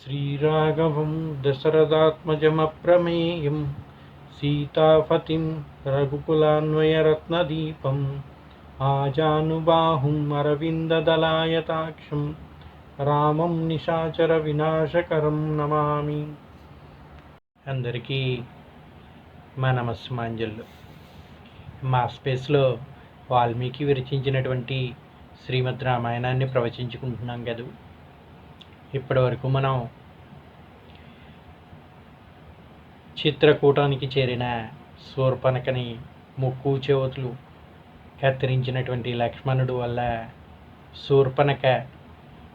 శ్రీరాఘవం దశరథాత్మజమప్రమేయం సీతాపతిం రఘుకులాన్వయరత్నదీపం ఆజానుబాహుం అరవిందదలాయతాక్షం రామం నిశాచర వినాశకరం నమామి అందరికీ మా నమస్మాంజలు మా స్పేస్లో వాల్మీకి విరచించినటువంటి శ్రీమద్ రామాయణాన్ని ప్రవచించుకుంటున్నాం కదా. ఇప్పటి వరకు మనం చిత్రకూటానికి చేరిన శూర్పణకని ముక్కు చెవుతులు కత్తిరించినటువంటి లక్ష్మణుడు వల్ల శూర్పణక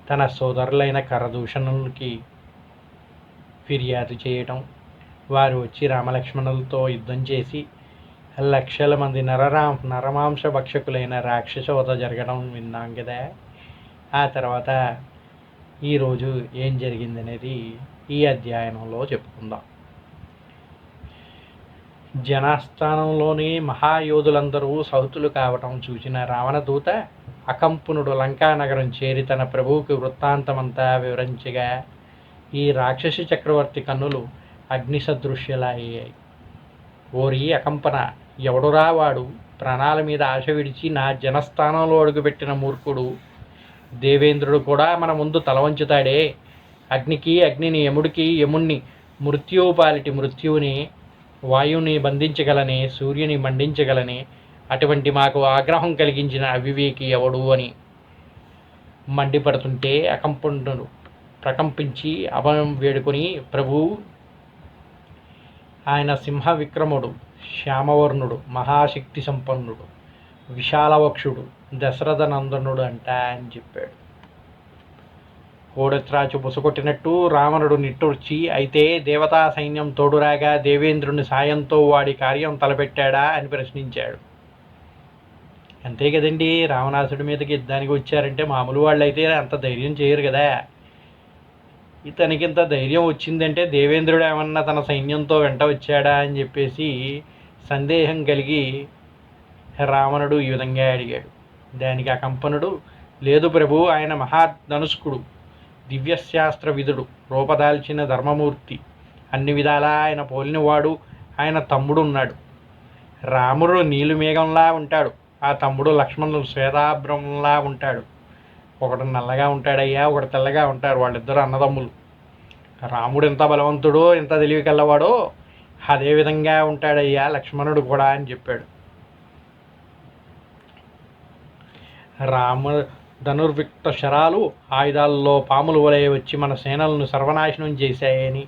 తన సోదరులైన కరదూషణులకి ఫిర్యాదు చేయటం వారు వచ్చి రామలక్ష్మణులతో యుద్ధం చేసి లక్షల మంది నరరా నరమాంస భక్షకులైన రాక్షసోద జరగడం విన్నాం కదా ఆ తర్వాత ఈరోజు ఏం జరిగిందనేది ఈ అధ్యయనంలో చెప్పుకుందాం. జనస్థానంలోని మహాయోధులందరూ సౌతులు కావటం చూసిన రావణదూత అకంపునుడు లంకానగరం చేరి తన ప్రభువుకి వృత్తాంతమంతా వివరించగా ఈ రాక్షసి చక్రవర్తి కన్నులు అగ్ని అయ్యాయి ఓరి అకంపన ఎవడురా వాడు? ప్రాణాల మీద ఆశ విడిచి నా జనస్థానంలో అడుగుపెట్టిన మూర్ఖుడు దేవేంద్రుడు కూడా మన ముందు తల వంచుతాడే అగ్నికి అగ్నిని యముడికి యముణ్ణి మృత్యువు పాలిటి మృత్యువుని వాయువుని బంధించగలని సూర్యుని మండించగలని అటువంటి మాకు ఆగ్రహం కలిగించిన అవివేకి ఎవడు అని మండిపడుతుంటే అకంపండు ప్రకంపించి అభయం వేడుకొని ప్రభు ఆయన సింహ విక్రముడు శ్యామవర్ణుడు మహాశక్తి సంపన్నుడు విశాలవక్షుడు దశరథ నందనుడు అంట అని చెప్పాడు. కోడత్రాచు బుసకొట్టినట్టు రావణుడు నిట్టూర్చి అయితే దేవతా సైన్యం తోడురాగా దేవేంద్రుని సాయంతో వాడి కార్యం తలపెట్టాడా? అని ప్రశ్నించాడు. అంతే కదండి రావణాసుడి మీదకి యుద్ధానికి వచ్చారంటే మామూలు వాళ్ళు అయితే అంత ధైర్యం చేయరు కదా. ఇతనికి ఇంత ధైర్యం వచ్చిందంటే దేవేంద్రుడు ఏమన్నా తన సైన్యంతో వెంట వచ్చాడా? అని చెప్పేసి సందేహం కలిగి రావణుడు ఈ విధంగా అడిగాడు. దానికి ఆ కంపనుడు లేదు ప్రభు ఆయన మహాధనుష్కుడు దివ్యశాస్త్ర విధుడు రూపదాల్చిన ధర్మమూర్తి. అన్ని విధాలా ఆయన పోలినవాడు ఆయన తమ్ముడు ఉన్నాడు రాముడు నీలుమేఘంలా ఉంటాడు. ఆ తమ్ముడు లక్ష్మణుడు శ్వేతాభ్రమంలా ఉంటాడు. ఒకడు నల్లగా ఉంటాడయ్యా ఒకడు తెల్లగా ఉంటారు వాళ్ళిద్దరు అన్నదమ్ములు. రాముడు ఎంత బలవంతుడో ఎంత తెలివి కల్లవాడో అదే విధంగా ఉంటాడయ్యా లక్ష్మణుడు కూడా అని చెప్పాడు. రామ ధనుర్విక్త శరాలు ఆయుధాల్లో పాములు వలె వచ్చి మన సేనలను సర్వనాశనం చేశాయని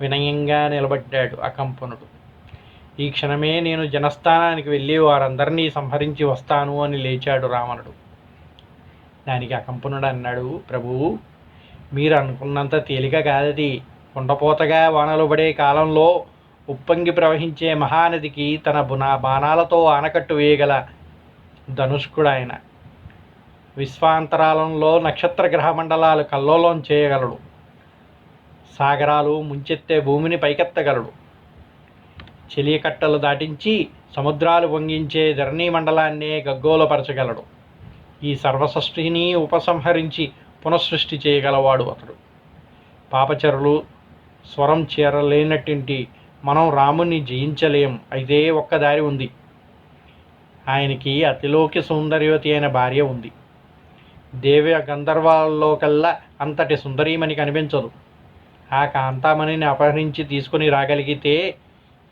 వినయంగా నిలబడ్డాడు అకంపనుడు. ఈ క్షణమే నేను జనస్థానానికి వెళ్ళి వారందరినీ సంహరించి వస్తాను అని లేచాడు రావణుడు. దానికి అకంపనుడు అన్నాడు ప్రభువు మీరు అనుకున్నంత తేలిక కాదది. కుండపోతగా వానలు పడే కాలంలో ఉప్పొంగి ప్రవహించే మహానదికి తన బునా బాణాలతో ఆనకట్టు వేయగల ధనుష్కుడు ఆయన విశ్వాంతరాలంలో నక్షత్ర గ్రహ మండలాలు కల్లోలం చేయగలడు. సాగరాలు ముంచెత్తే భూమిని పైకెత్తగలడు. చెలియకట్టలు దాటించి సముద్రాలు వంగించే ధరణీ మండలాన్నే గగ్గోలపరచగలడు ఈ సర్వసృష్టిని ఉపసంహరించి పునఃసృష్టి చేయగలవాడు అతడు. పాపచరులు స్వరం చేరలేనట్టింటి మనం రాముని జయించలేం అయితే ఒక్క దారి ఉంది. ఆయనకి అతిలోకి సౌందర్యవతి అయిన భార్య ఉంది. దేవి గంధర్వాల్లో కల్లా అంతటి సుందరీమణి కనిపించదు. ఆ కాంతామణిని అపహరించి తీసుకుని రాగలిగితే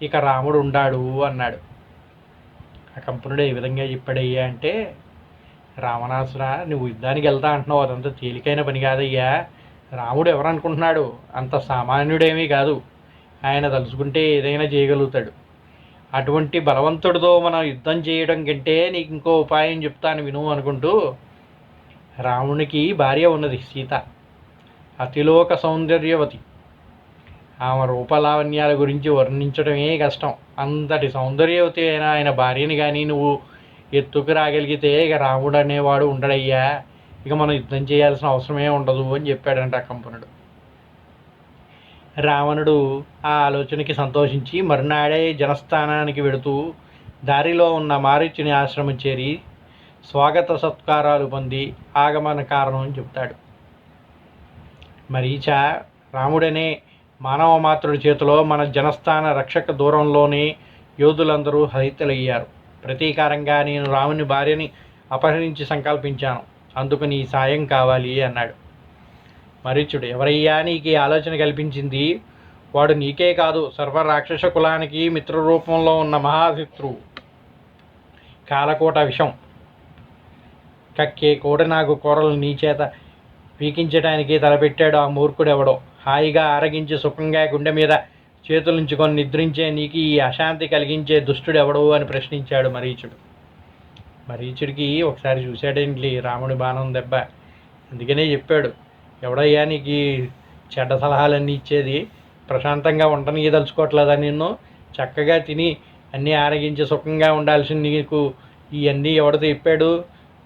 ఇక రాముడు ఉండాడు అన్నాడు. ఆ కంపనుడు ఏ విధంగా చెప్పాడయ్యా అంటే రావణాసుర నువ్వు యుద్ధానికి వెళ్తా అంటున్నావు అదంతా తేలికైన పని కాదయ్యా. రాముడు ఎవరనుకుంటున్నాడు? అంత సామాన్యుడేమీ కాదు. ఆయన తలుచుకుంటే ఏదైనా చేయగలుగుతాడు. అటువంటి బలవంతుడితో మనం యుద్ధం చేయడం కంటే నీకు ఇంకో ఉపాయం చెప్తాను విను అనుకుంటూ రావణునికి భార్య ఉన్నది సీత. అతిలోక సౌందర్యవతి. ఆమె రూపలావణ్యాల గురించి వర్ణించడమే కష్టం. అంతటి సౌందర్యవతి అయినా ఆయన భార్యని కానీ నువ్వు ఎత్తుకు రాగలిగితే ఇక రాముడు అనేవాడు ఉండడయ్యా. ఇక మనం యుద్ధం చేయాల్సిన అవసరమే ఉండదు అని చెప్పాడంట కంపనుడు. రావణుడు ఆ ఆలోచనకి సంతోషించి మరునాడే జనస్థానానికి వెడుతూ దారిలో ఉన్న మారీచుని ఆశ్రమం చేరి స్వాగత సత్కారాలు పొంది ఆగమన కారణం అని చెప్తాడు. మరీచ రాముడనే మానవ మాతృడి చేతిలో మన జనస్థాన రక్షక దూరంలోనే యోధులందరూ హరితలయ్యారు. ప్రతీకారంగా నేను రాముని భార్యని అపహరించి సంకల్పించాను. అందుకు నీ సాయం కావాలి అన్నాడు. మరీచుడు ఎవరయ్యా నీకు ఈ ఆలోచన కల్పించింది? వాడు నీకే కాదు సర్వ రాక్షస కులానికి మిత్రరూపంలో ఉన్న మహాశత్రువు. కాలకోట విషం. కక్కే కోడనాగు కూరలు నీ చేత పీకించడానికి తలపెట్టాడు ఆ మూర్ఖుడెవడో. హాయిగా ఆరగించి సుఖంగా గుండె మీద చేతులుంచుకొని నిద్రించే నీకు ఈ అశాంతి కలిగించే దుష్టుడెవడు అని ప్రశ్నించాడు మరీచుడు. మరీచుడికి ఒకసారి చూశాడేంటి రాముడి బాణం దెబ్బ. అందుకనే చెప్పాడు ఎవడయ్యా నీకు చెడ్డ సలహాలన్నీ ఇచ్చేది? ప్రశాంతంగా ఉండడానికి తలుచుకోవట్లేదా నిన్ను? చక్కగా తిని అన్నీ ఆరగించి సుఖంగా ఉండాల్సింది నీకు ఇవన్నీ ఎవడు చెప్పాడు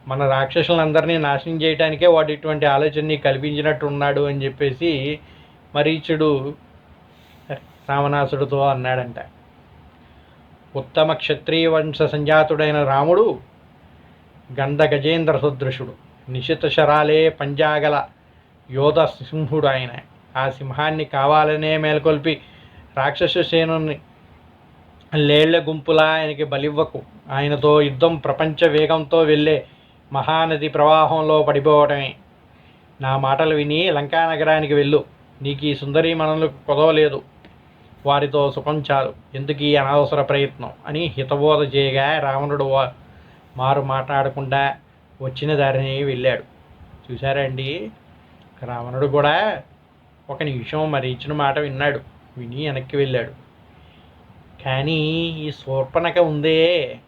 మన రాక్షసులందరినీ నాశనం చేయడానికే వాడు ఇటువంటి ఆలోచనని కల్పించినట్టు ఉన్నాడు అని చెప్పేసి మరీచుడు రావణాసుడితో అన్నాడంట. ఉత్తమ క్షత్రియ వంశ సంజాతుడైన రాముడు గంధ గజేంద్ర సదృశుడు నిశిత శరాలే పంజాగల యోధ సింహుడు ఆయన. ఆ సింహాన్ని కావాలనే మేల్కొల్పి రాక్షస సేనుని లేళ్ళ గుంపులా ఆయనకి బలివ్వకు. ఆయనతో యుద్ధం ప్రపంచ వేగంతో వెళ్ళే మహానది ప్రవాహంలో పడిపోవటమే. నా మాటలు విని లంకా నగరానికి వెళ్ళు. నీకు ఈ సుందరీ మనలకు కొదవలేదు. వారితో సుఖం చాలు. ఎందుకు ఈ అనవసర ప్రయత్నం? అని హితబోధ చేయగా రావణుడు మారు మాట్లాడకుండా వచ్చిన దారిని వెళ్ళాడు. చూసారా అండి? రావణుడు కూడా ఒక నిమిషం మరి ఇచ్చిన మాట విన్నాడు. విని వెనక్కి వెళ్ళాడు. కానీ ఈ శూర్పణక ఉందే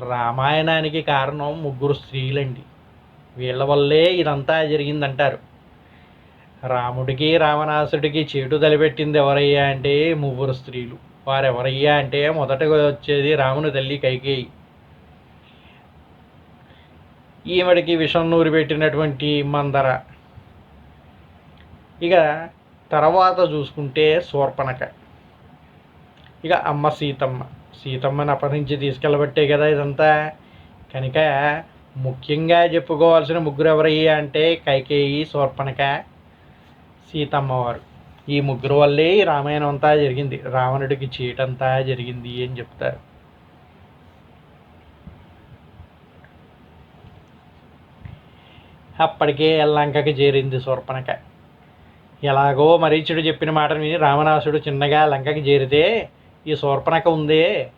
రామాయణానికి కారణం ముగ్గురు స్త్రీలండి. వీళ్ళ వల్లే ఇదంతా జరిగిందంటారు. రాముడికి రావణాసుడికి చేటు తలపెట్టింది ఎవరయ్యా అంటే ముగ్గురు స్త్రీలు. వారెవరయ్యా అంటే మొదటగా వచ్చేది రాముని తల్లి కైకేయి. ఈవిడికి విషం నూరి పెట్టినటువంటి మందర. ఇక తర్వాత చూసుకుంటే శూర్పణక ఇక అమ్మ సీతమ్మ. సీతమ్మని అపహరించి తీసుకెళ్ళబట్టే కదా ఇదంతా. కనుక ముఖ్యంగా చెప్పుకోవాల్సిన ముగ్గురు ఎవరయ్యా అంటే కైకేయి శూర్పణక సీతమ్మవారు. ఈ ముగ్గురు వల్లే రామాయణం అంతా జరిగింది. రావణుడికి చీటంతా జరిగింది అని చెప్తారు. అప్పటికే లంకకి చేరింది శూర్పణక. ఎలాగో మరీచుడు చెప్పిన మాటను విని రామనాసుడు చిన్నగా లంకకి చేరితే ఈ శూర్పణక ఉందే.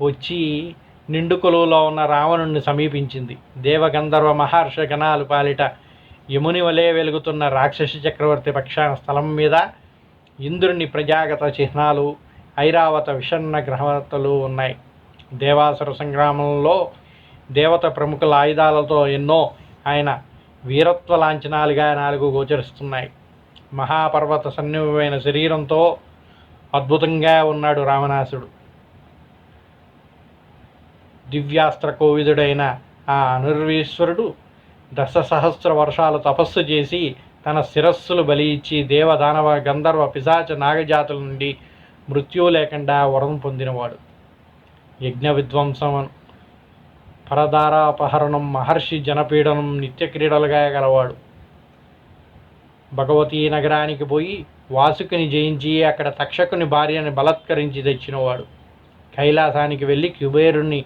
వచ్చి నిండు కొలువులో ఉన్న రావణుణ్ణి సమీపించింది. దేవగంధర్వ మహర్ష గణాలు పాలిట యముని వలె వెలుగుతున్న రాక్షసి చక్రవర్తి పక్షాన స్థలం మీద ఇంద్రుని ప్రజాగత చిహ్నాలు ఐరావత విషన్న గ్రహవతలు ఉన్నాయి. దేవాసుర సంగ్రామంలో దేవత ప్రముఖుల ఆయుధాలతో ఎన్నో ఆయన వీరత్వ లాంఛనాలుగా నాలుగు గోచరిస్తున్నాయి. మహాపర్వత సన్నివమైన శరీరంతో అద్భుతంగా ఉన్నాడు రావణాసుడు. దివ్యాస్త్ర కోవిదుడైన ఆ అనుర్వీశ్వరుడు దశ సహస్ర వర్షాలు తపస్సు చేసి తన శిరస్సులు బలి ఇచ్చి దేవదానవ గంధర్వ పిశాచ నాగజాతుల నుండి మృత్యు లేకుండా వరం పొందినవాడు. యజ్ఞ విధ్వంసం పరదారాపహరణం మహర్షి జనపీడనం నిత్య క్రీడలుగా గలవాడు. భగవతీ నగరానికి పోయి వాసుకుని జయించి అక్కడ తక్షకుని భార్యని బలత్కరించి తెచ్చినవాడు. కైలాసానికి వెళ్ళి కుబేరుణ్ణి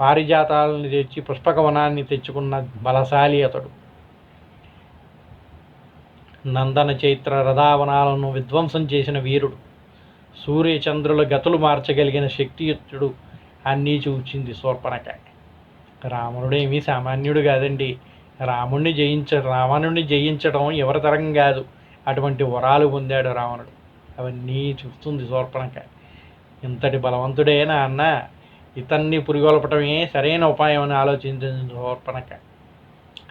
పారిజాతాలని తెచ్చి పుష్పకవనాన్ని తెచ్చుకున్న బలశాలి అతడు. నందన చైత్ర రథావనాలను విధ్వంసం చేసిన వీరుడు. సూర్యచంద్రుల గతులు మార్చగలిగిన శక్తియుక్తుడు అన్నీ చూచింది శూర్పణక రావణుడేమీ సామాన్యుడు కాదండి. రాముణ్ణి జయించ రావణుణ్ణి జయించడం ఎవరి తరం కాదు. అటువంటి వరాలు పొందాడు రావణుడు. అవన్నీ చూస్తుంది శూర్పణక. ఇంతటి బలవంతుడే నా అన్న ఇతన్ని పురిగొల్పటమే సరైన ఉపాయం అని ఆలోచించింది శూర్పణక.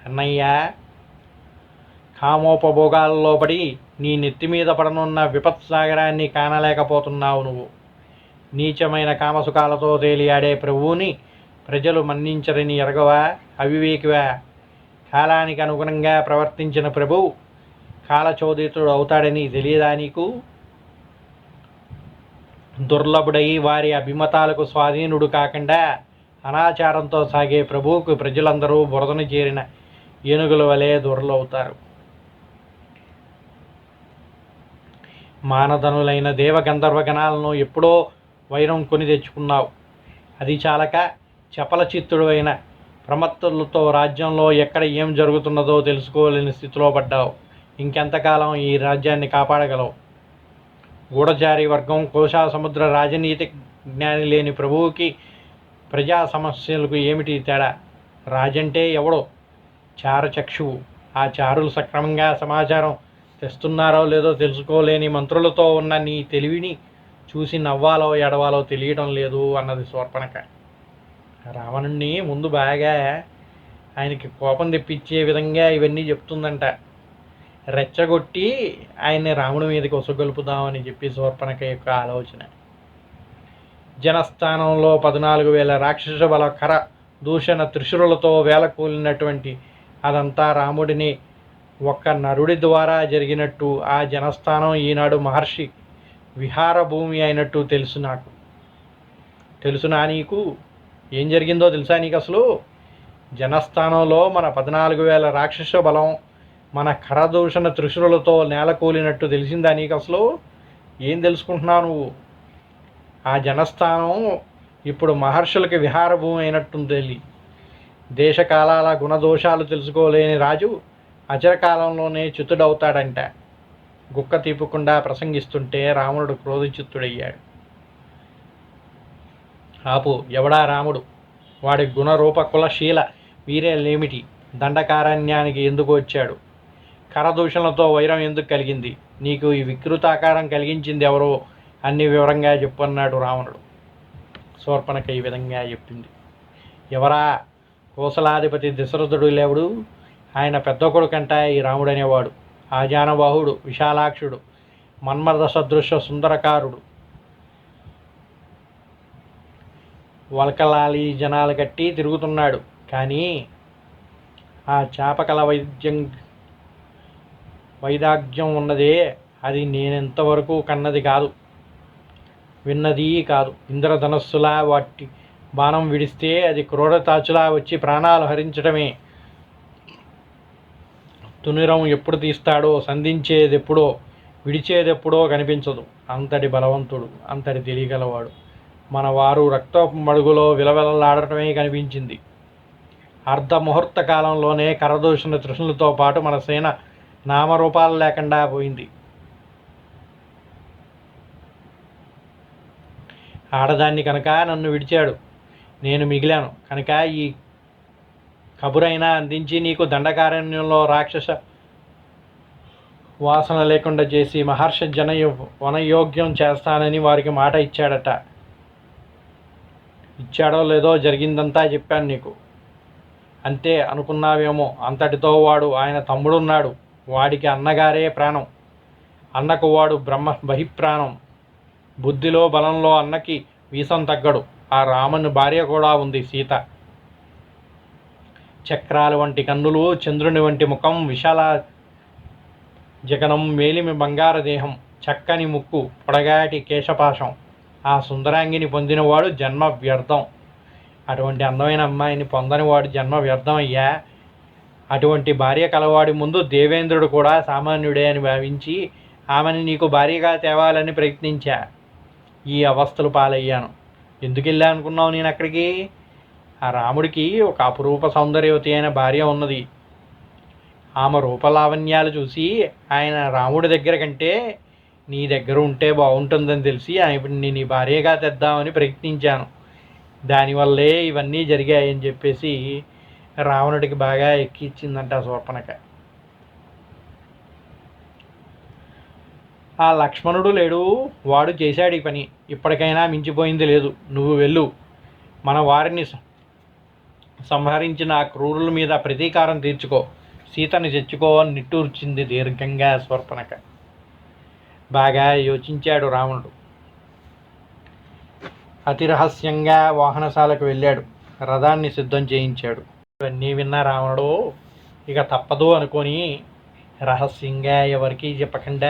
అన్నయ్య కామోపభోగాల్లో పడి నీ నెత్తి మీద పడనున్న విపత్సాగరాన్ని కానలేకపోతున్నావు నువ్వు. నీచమైన కామసుఖాలతో తేలియాడే ప్రభువుని ప్రజలు మన్నించరని ఎరగవా అవివేకివా? కాలానికి అనుగుణంగా ప్రవర్తించిన ప్రభువు కాలచోదితుడు అవుతాడని తెలియదా నీకు? దుర్లభుడై వారి అభిమతాలకు స్వాధీనుడు కాకుండా అనాచారంతో సాగే ప్రభువుకు ప్రజలందరూ బురదను చేరిన ఏనుగుల వలె దొరలవుతారు. మానధనులైన దేవ గంధర్వ గణాలను ఎప్పుడో వైరం కొని తెచ్చుకున్నావు. అది చాలక చపల చిత్తుడు అయిన ప్రమత్తులతో రాజ్యంలో ఎక్కడ ఏం జరుగుతున్నదో తెలుసుకోలేని స్థితిలో పడ్డావు. ఇంకెంతకాలం ఈ రాజ్యాన్ని కాపాడగలవు? గూఢచారి వర్గం కోశా సముద్ర రాజనీతి జ్ఞాని లేని ప్రభువుకి ప్రజా సమస్యలకు ఏమిటి తేడా? రాజంటే ఎవడో? చారచక్షువు. ఆ చారులు సక్రమంగా సమాచారం తెస్తున్నారో లేదో తెలుసుకోలేని మంత్రులతో ఉన్న నీ తెలివిని చూసి నవ్వాలో ఎడవాలో తెలియడం లేదు అన్నది శూర్పణక. రావణుణ్ణి ముందు బాగా ఆయనకి కోపం తెప్పించే విధంగా ఇవన్నీ చెప్తుందంట. రెచ్చగొట్టి ఆయన్ని రాముడి మీదకి ఒసగొలుపుదామని చెప్పి శూర్పణక యొక్క ఆలోచన. జనస్థానంలో పద్నాలుగు వేల రాక్షస బల కర దూషణ త్రిశురులతో వేల కూలినటువంటి అదంతా రాముడిని ఒక్క నరుడి ద్వారా జరిగినట్టు ఆ జనస్థానం ఈనాడు మహర్షి విహార భూమి అయినట్టు తెలుసు నాకు. తెలుసునా నీకు? ఏం జరిగిందో తెలుసా నీకు అసలు? జనస్థానంలో మన పద్నాలుగు వేల రాక్షస బలం మన కరదూషణ త్రిశురులతో నేల కూలినట్టు తెలిసిందా నీకు అసలు? ఏం తెలుసుకుంటున్నావు నువ్వు? ఆ జనస్థానం ఇప్పుడు మహర్షులకి విహార భూమి అయినట్టుంది తెలియ దేశకాలాల గుణదోషాలు తెలుసుకోలేని రాజు అచరకాలంలోనే చిత్తుడవుతాడంట గుక్క తీపకుండా ప్రసంగిస్తుంటే రావణుడు క్రోధచిత్తుడయ్యాడు. ఆపు ఎవడా రాముడు? వాడి గుణరూపకులశీల వీరేలేమిటి దండకారణ్యానికి ఎందుకు వచ్చాడు? కరదూషణలతో వైరం ఎందుకు కలిగింది? నీకు ఈ వికృతాకారం కలిగించింది ఎవరో? అన్ని వివరంగా చెప్పన్నాడు రావణుడు. శూర్పణక ఈ విధంగా చెప్పింది. ఎవరా? కోసలాధిపతి దశరథుడు లేవుడు? ఆయన పెద్ద కొడుకంట ఈ రాముడు అనేవాడు ఆజానబాహుడు విశాలాక్షుడు మన్మర్ద సదృశ్య సుందరకారుడు. వలకలాలి జనాలు కట్టి తిరుగుతున్నాడు. కానీ ఆ చాపకల వైద్యం వైదాగ్యం ఉన్నదే అది నేనెంతవరకు కన్నది కాదు. విన్నది కాదు. ఇంద్రధనస్సులా వాటి బాణం విడిస్తే అది క్రూరతాచులా వచ్చి ప్రాణాలు హరించడమే తునిరం ఎప్పుడు తీస్తాడో సంధించేదెప్పుడో విడిచేదెప్పుడో కనిపించదు. అంతటి బలవంతుడు అంతటి తెలియగలవాడు. మన వారు రక్తపు మడుగులో విలవిలలాడటమే కనిపించింది. అర్ధ ముహూర్త కాలంలోనే కరదూషణ తృష్ణులతో పాటు మన సేన నామరూపాలు లేకుండా పోయింది. ఆడదాన్ని కనుక నన్ను విడిచాడు నేను మిగిలాను. కనుక ఈ కబురైనా అందించి నీకు దండకారణ్యంలో రాక్షస వాసన లేకుండా చేసి మహర్షి జన వనయోగ్యం చేస్తానని వారికి మాట ఇచ్చాడట. ఇచ్చాడో లేదో జరిగిందంతా చెప్పాను నీకు. అంతే అనుకున్నావేమో అంతటితో వాడు ఆయన తమ్ముడున్నాడు. వాడికి అన్నగారే ప్రాణం. అన్నకు వాడు బ్రహ్మ బహిప్రాణం. బుద్ధిలో బలంలో అన్నకి వీసం తగ్గడు. ఆ రాముని భార్య కూడా ఉంది సీత. చక్రాల వంటి కన్నులు చంద్రుని వంటి ముఖం విశాల జగనం మేలిమి బంగార దేహం చక్కని ముక్కు పొడగాటి కేశపాశం. ఆ సుందరాంగిని పొందినవాడు జన్మ వ్యర్థం అటువంటి అందమైన అమ్మాయిని పొందనివాడు జన్మ వ్యర్థం అయ్యా. అటువంటి భార్య కలవాడి ముందు దేవేంద్రుడు కూడా సామాన్యుడే అని భావించి ఆమెను నీకు భార్యగా తేవాలని ప్రయత్నించా. ఈ అవస్థలు పాలయ్యాను. ఎందుకు వెళ్ళా అనుకున్నావు నేను అక్కడికి? ఆ రాముడికి ఒక అపురూప సౌందర్యవతి అయిన భార్య ఉన్నది. ఆమె రూపలావణ్యాలు చూసి ఆయన రాముడి దగ్గర కంటే నీ దగ్గర ఉంటే బాగుంటుందని తెలిసి ఆమెని నీ భార్యగా తెద్దామని ప్రయత్నించాను. దానివల్లే ఇవన్నీ జరిగాయని చెప్పేసి రావణుడికి బాగా ఎక్కిచ్చిందంట శూర్పణక. ఆ లక్ష్మణుడు లేడు వాడు చేశాడు ఈ పని. ఇప్పటికైనా మించిపోయింది లేదు. నువ్వు వెళ్ళు. మన వారిని సంహరించిన ఆ క్రూరుల మీద ప్రతీకారం తీర్చుకో. సీతని తెచ్చుకో నిట్టూర్చింది దీర్ఘంగా స్వర్పణక బాగా యోచించాడు రావణుడు. అతి రహస్యంగా వాహనశాలకు వెళ్ళాడు. రథాన్ని సిద్ధం చేయించాడు. ఇవన్నీ విన్న రావణుడు ఇక తప్పదు అనుకొని రహస్యంగా ఎవరికీ చెప్పకుండా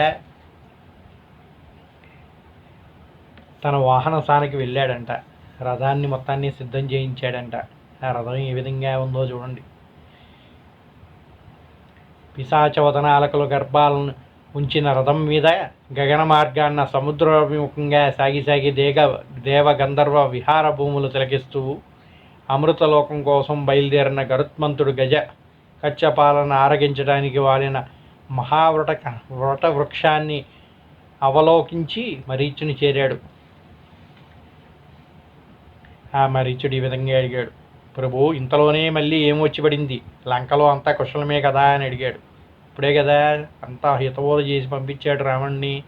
తన వాహనశానికి వెళ్ళాడంట. రథాన్ని మొత్తాన్ని సిద్ధం చేయించాడంట. ఆ రథం ఏ విధంగా ఉందో చూడండి. పిశాచవదనాలకుల గర్భాలను ఉంచిన రథం మీద గగన మార్గాన్న సముద్రాభిముఖంగా సాగి సాగి దేగ దేవ గంధర్వ విహార భూములు తిలకిస్తూ అమృతలోకం కోసం బయలుదేరిన గరుత్మంతుడు గజ కచ్చపాలను ఆరగించడానికి వాలిన మహావ్రట వ్రట వృక్షాన్ని అవలోకించి మరీచుని చేరాడు. ఆ మరీచుడు ఈ విధంగా అడిగాడు ప్రభు ఇంతలోనే మళ్ళీ ఏం వచ్చి పడింది? లంకలో అంతా కుశలమే కదా? అని అడిగాడు. ఇప్పుడే కదా అంతా హితబోధ చేసి పంపించాడు రావణ్ణి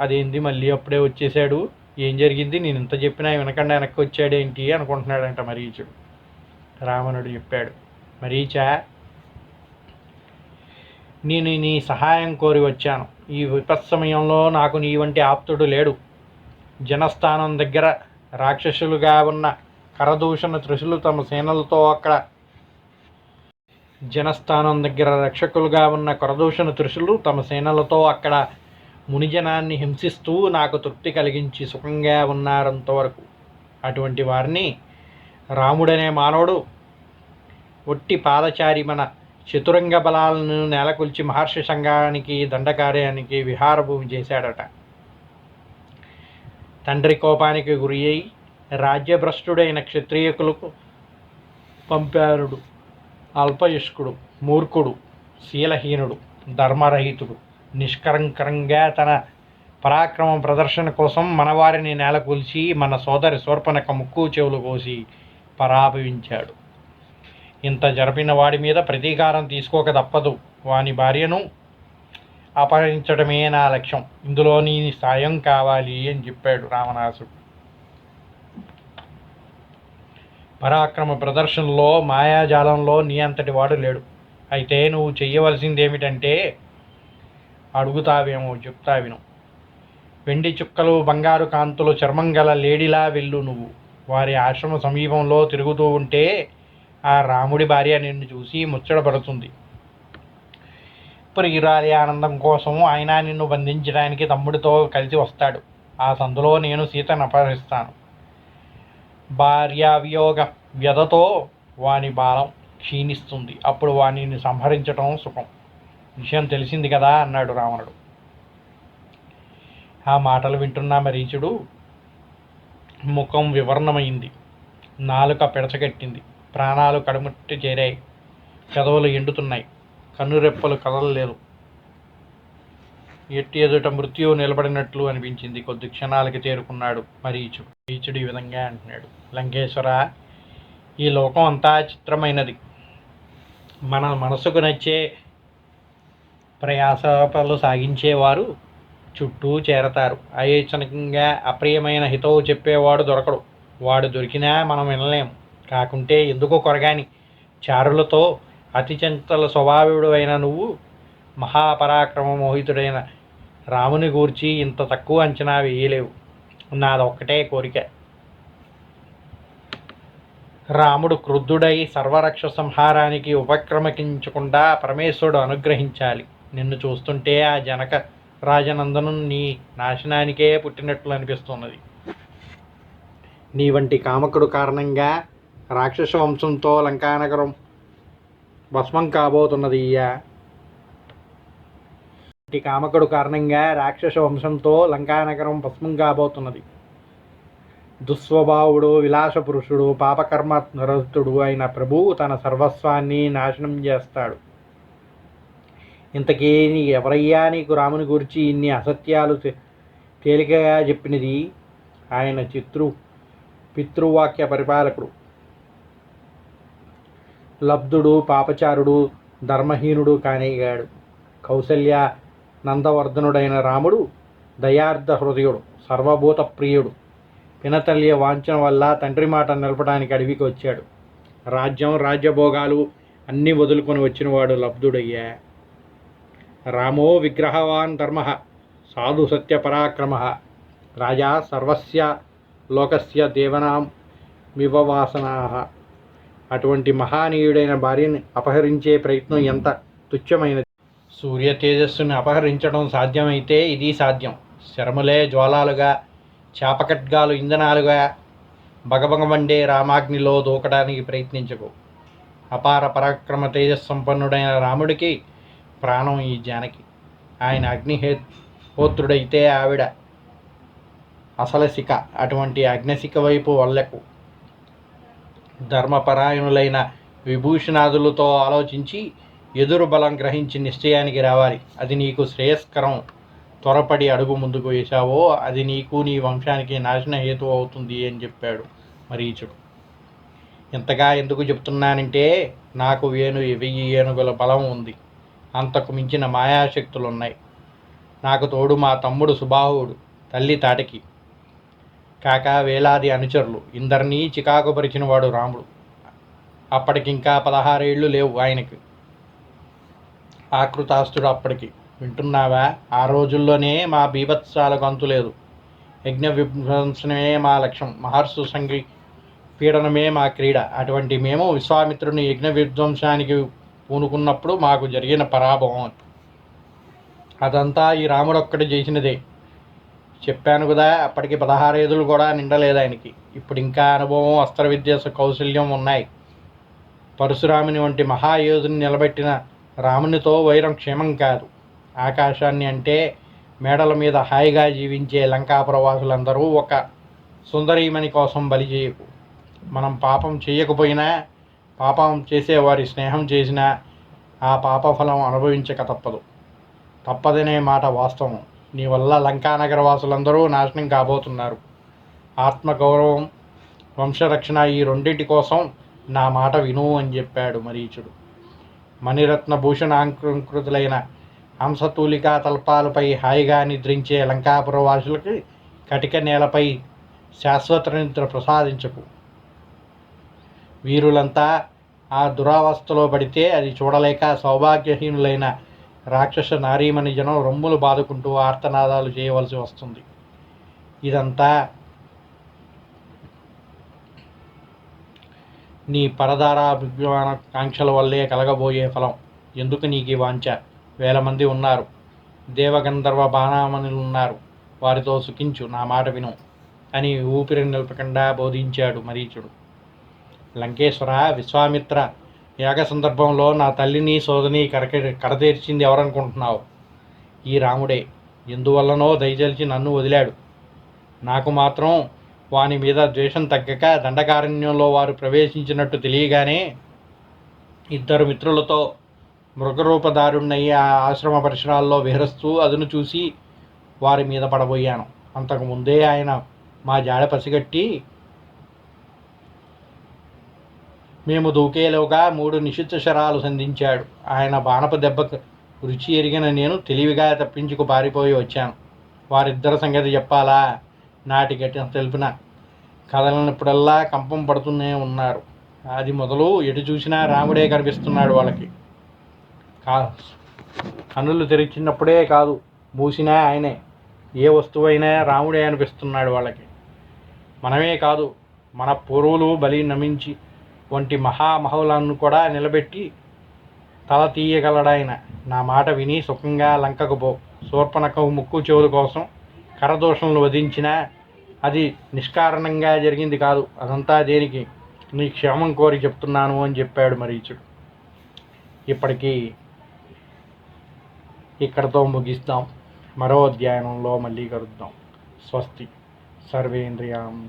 అదేంది మళ్ళీ అప్పుడే వచ్చేసాడు ఏం జరిగింది? నేను ఇంత చెప్పినా వినకుండా వెనక్కి వచ్చాడేంటి అనుకుంటున్నాడంట మరీచుడు రావణుడు చెప్పాడు మరీచా నేను నీ సహాయం కోరి వచ్చాను. ఈ విపత్సమయంలో నాకు నీ వంటి ఆప్తుడు లేడు. జనస్థానం దగ్గర రాక్షసులుగా ఉన్న కరదూషణ త్రిశులు తమ సేనలతో అక్కడ జనస్థానం దగ్గర రక్షకులుగా ఉన్న కరదూషణ త్రిశులు తమ సేనలతో అక్కడ మునిజనాన్ని హింసిస్తూ నాకు తృప్తి కలిగించి సుఖంగా ఉన్నారంతవరకు అటువంటి వారిని రాముడనే మానవుడు. ఒట్టి పాదచారి మన చతురంగ బలాలను నెలకొల్చి మహర్షి సంఘానికి దండకార్యానికి విహారభూమి చేశాడట. తండ్రి కోపానికి గురి అయి రాజ్యభ్రష్టుడైన క్షత్రియుకులకు పంపారుడు. అల్పయుష్కుడు మూర్ఖుడు శీలహీనుడు ధర్మరహితుడు. నిష్కరంకరంగా తన పరాక్రమ ప్రదర్శన కోసం మనవారిని నేలకూల్చి మన సోదరి శూర్పణక ముక్కు చెవులు కోసి పరాభవించాడు. ఇంత జరిపిన వాడి మీద ప్రతీకారం తీసుకోక తప్పదు. వాని భార్యను అపహరించడమే నా లక్ష్యం. ఇందులో నీ సాయం కావాలి అని చెప్పాడు రావణాసుడు. పరాక్రమ ప్రదర్శనలో మాయాజాలంలో నీ అంతటి వాడు లేడు. అయితే నువ్వు చేయవలసింది ఏమిటంటే అడుగుతావేమో చెప్తా విను వెండి చుక్కలు బంగారు కాంతులు చర్మం గల లేడిలా వెళ్ళు నువ్వు. వారి ఆశ్రమ సమీపంలో తిరుగుతూ ఉంటే ఆ రాముడి భార్య నిన్ను చూసి ముచ్చటపడుతుంది. ప్రియురాలి ఆనందం కోసం ఆయన నిన్ను బంధించడానికి తమ్ముడితో కలిసి వస్తాడు. ఆ సందులో నేను సీతను అపహరిస్తాను. భార్యావియోగ వ్యధతో వాని బాలం క్షీణిస్తుంది. అప్పుడు వానిని సంహరించటం సుఖం. విషయం తెలిసింది కదా అన్నాడు రావణుడు. ఆ మాటలు వింటున్న మరీచుడు ముఖం వివర్ణమైంది. నాలుక పిడచగట్టింది. ప్రాణాలు కడుముట్టి చేరాయి. పెదవులు ఎండుతున్నాయి. కన్నురెప్పలు కదలలేదు. ఎట్టి ఎదుట మృత్యువు నిలబడినట్లు అనిపించింది. కొద్ది క్షణాలకి తేరుకున్నాడు మరీచుడు మరీచుడు ఈ విధంగా అంటున్నాడు. లంకేశ్వర ఈ లోకం అంతా చిత్రమైనది. మన మనసుకు నచ్చే ప్రయాసపలు సాగించేవారు చుట్టూ చేరతారు. అయోచనకంగా అప్రియమైన హితవు చెప్పేవాడు దొరకడు. వాడు దొరికినా మనం వినలేం. కాకుంటే ఎందుకో కొరగాని. చారులతో అతి చంచల స్వభావుడు అయిన నువ్వు మహాపరాక్రమ మోహితుడైన రాముని గూర్చి ఇంత తక్కువ అంచనా వేయలేవు. నాదొక్కటే కోరిక. రాముడు క్రుద్ధుడై సర్వరక్ష సంహారానికి ఉపక్రమకించకుండా పరమేశ్వరుడు అనుగ్రహించాలి. నిన్ను చూస్తుంటే ఆ జనక రాజనందను నీ నాశనానికే పుట్టినట్లు అనిపిస్తున్నది. నీ వంటి కామకుడు కారణంగా రాక్షస వంశంతో లంకానగరం భస్మం కాబోతున్నది అయ్యా వంటి కామకుడు కారణంగా రాక్షస వంశంతో లంకానగరం భస్మం కాబోతున్నది. దుస్వభావుడు విలాస పురుషుడు పాపకర్మ నిరతుడు అయిన ప్రభువు తన సర్వస్వాన్ని నాశనం చేస్తాడు. ఇంతకీ నీ ఎవరయ్యా నీకు రాముని గురించి ఇన్ని అసత్యాలు తేలికగా చెప్పినది ఆయన చిత్రు పితృవాక్య పరిపాలకుడు. లబ్ధుడు పాపచారుడు ధర్మహీనుడు కానేగాడు. కౌసల్య నందవర్ధనుడైన రాముడు దయార్థ హృదయుడు సర్వభూత ప్రియుడు. పినతల్లి వాంఛన వల్ల తండ్రి మాట నిలపడానికి అడవికి వచ్చాడు రాజ్యం రాజ్యభోగాలు అన్నీ వదులుకొని వచ్చినవాడు లబ్ధుడయ్యా. రామో విగ్రహవాన్ ధర్మ సాధు సత్య పరాక్రమ రాజా సర్వస్య లోకస్య దేవనాం వివవాసనా. అటువంటి మహానీయుడైన భార్యని అపహరించే ప్రయత్నం ఎంత తుచ్చమైనది. సూర్య తేజస్సుని అపహరించడం సాధ్యమైతే ఇది సాధ్యం. శరములే జ్వాలాలుగా చాపకట్గాలు ఇంధనాలుగా బగబగ వండే రామాగ్నిలో దూకడానికి ప్రయత్నించకు. అపార పరాక్రమ తేజస్సంపన్నుడైన రాముడికి ప్రాణం ఈ జానకి. ఆయన అగ్నిహే హోత్రుడైతే ఆవిడ అసలసిక శిఖ అటువంటి అగ్నిశిఖ వైపు వల్లకు. ధర్మపరాయణులైన విభూషణాదులతో ఆలోచించి ఎదురు బలం గ్రహించి నిశ్చయానికి రావాలి. అది నీకు శ్రేయస్కరం. త్వరపడి అడుగు ముందుకు వేశావో అది నీకు నీ వంశానికి నాశన హేతు అవుతుంది అని చెప్పాడు మరీచుడు. ఇంతగా ఎందుకు చెప్తున్నానంటే నాకు వేణు వెయ్యి ఏనుగుల బలం ఉంది. అంతకు మించిన మాయాశక్తులు ఉన్నాయి నాకు తోడు మా తమ్ముడు సుబాహువుడు తల్లి తాటకి. కాక వేలాది అనుచరులు ఇందరినీ చికాకుపరిచిన వాడు రాముడు. అప్పటికింకా పదహారేళ్ళు లేవు ఆయనకి. ఆకృతాస్తుడు అప్పటికి. వింటున్నావా? ఆ రోజుల్లోనే మా బీభత్సాలకు అంతులేదు యజ్ఞ విధ్వంసనమే మా లక్ష్యం మహర్షు సంఘి పీడనమే మా క్రీడ. అటువంటి మేము విశ్వామిత్రుని యజ్ఞ విధ్వంసానికి పూనుకున్నప్పుడు మాకు జరిగిన పరాభవం అదంతా ఈ రాముడొక్కటి చేసినదే. చెప్పాను కదా అప్పటికి పదహారేదులు కూడా నిండలేదు ఆయనకి. ఇప్పుడు ఇంకా అనుభవం అస్త్ర విద్య కౌశల్యం ఉన్నాయి. పరశురాముని వంటి మహాయోధుని నిలబెట్టిన రామునితో వైరం క్షేమం కాదు. ఆకాశాన్ని అంటే మేడల మీద హాయిగా జీవించే లంకా ప్రవాసులందరూ ఒక సుందరీమణి కోసం బలి చేయకు. మనం పాపం చేయకపోయినా పాపం చేసే వారి స్నేహం చేసినా ఆ పాప ఫలం అనుభవించక తప్పదు. తప్పదనే మాట వాస్తవం. నీ వల్ల లంకానగర వాసులందరూ నాశనం కాబోతున్నారు. ఆత్మగౌరవం వంశరక్షణ ఈ రెండింటి కోసం నా మాట విను అని చెప్పాడు మరీచుడు. మణిరత్న భూషణాంకృతులైన హంసతూలికా తల్పాలపై హాయిగా నిద్రించే లంకాపుర వాసులకి కటిక నేలపై శాశ్వత నిద్ర ప్రసాదించకు. వీరులంతా ఆ దురావస్థలో పడితే అది చూడలేక సౌభాగ్యహీనులైన రాక్షస నారీమణి జనం రొమ్ములు బాదుకుంటూ ఆర్తనాదాలు చేయవలసి వస్తుంది. ఇదంతా నీ పరదారాభిమాన కాంక్షల వల్లే కలగబోయే ఫలం. ఎందుకు నీకు ఈ వాంఛ? వేల మంది ఉన్నారు. దేవగంధర్వ బాణామణులు ఉన్నారు. వారితో సుఖించు నా మాట విను అని ఊపిరి నిలపకుండా బోధించాడు మరీచుడు. లంకేశ్వర విశ్వామిత్ర. యాగ సందర్భంలో నా తల్లిని సోదని కరక కడతీర్చింది ఎవరనుకుంటున్నావు? ఈ రాముడే. ఎందువల్లనో దయచేసి నన్ను వదిలాడు. నాకు మాత్రం వాని మీద ద్వేషం తగ్గక దండకారణ్యంలో వారు ప్రవేశించినట్టు తెలియగానే ఇద్దరు మిత్రులతో మృగరూపదారుణ్ణయ్యి ఆ ఆశ్రమ పరిసరాల్లో విహరిస్తూ అదును చూసి వారి మీద పడబోయాను. అంతకు ముందే ఆయన మా జాడ పసిగట్టి మేము దూకేలోగా మూడు నిషిద్ధ శరాలు సంధించాడు. ఆయన బాణప దెబ్బకు రుచి ఎరిగిన నేను తెలివిగా తప్పించుకు పారిపోయి వచ్చాను. వారిద్దరి సంగతి చెప్పాలా? నాటి గట్టిన తెలిపిన కదలనప్పుడల్లా కంపం పడుతూనే ఉన్నారు. అది మొదలు ఎటు చూసినా రాముడే కనిపిస్తున్నాడు వాళ్ళకి. కా కనులు తెరిచినప్పుడే కాదు మూసినా ఆయనే. ఏ వస్తువైనా రాముడే అనిపిస్తున్నాడు వాళ్ళకి. మనమే కాదు మన పూర్వులు బలి నమించి వంటి మహామహులను కూడా నిలబెట్టి తల తీయగలడాయన నా మాట విని సుఖంగా లంకకు పో. శూర్పణకు ముక్కు చెవుల కోసం కరదోషణలు వధించినా అది నిష్కారణంగా జరిగింది కాదు. అదంతా దేనికి? నీ క్షేమం కోరి చెప్తున్నాను అని చెప్పాడు మరీచుడు ఇప్పటికీ ఇక్కడతో ముగిస్తాం. మరో అధ్యయనంలో మళ్ళీ కలుద్దాం. స్వస్తి. సర్వేంద్రియాం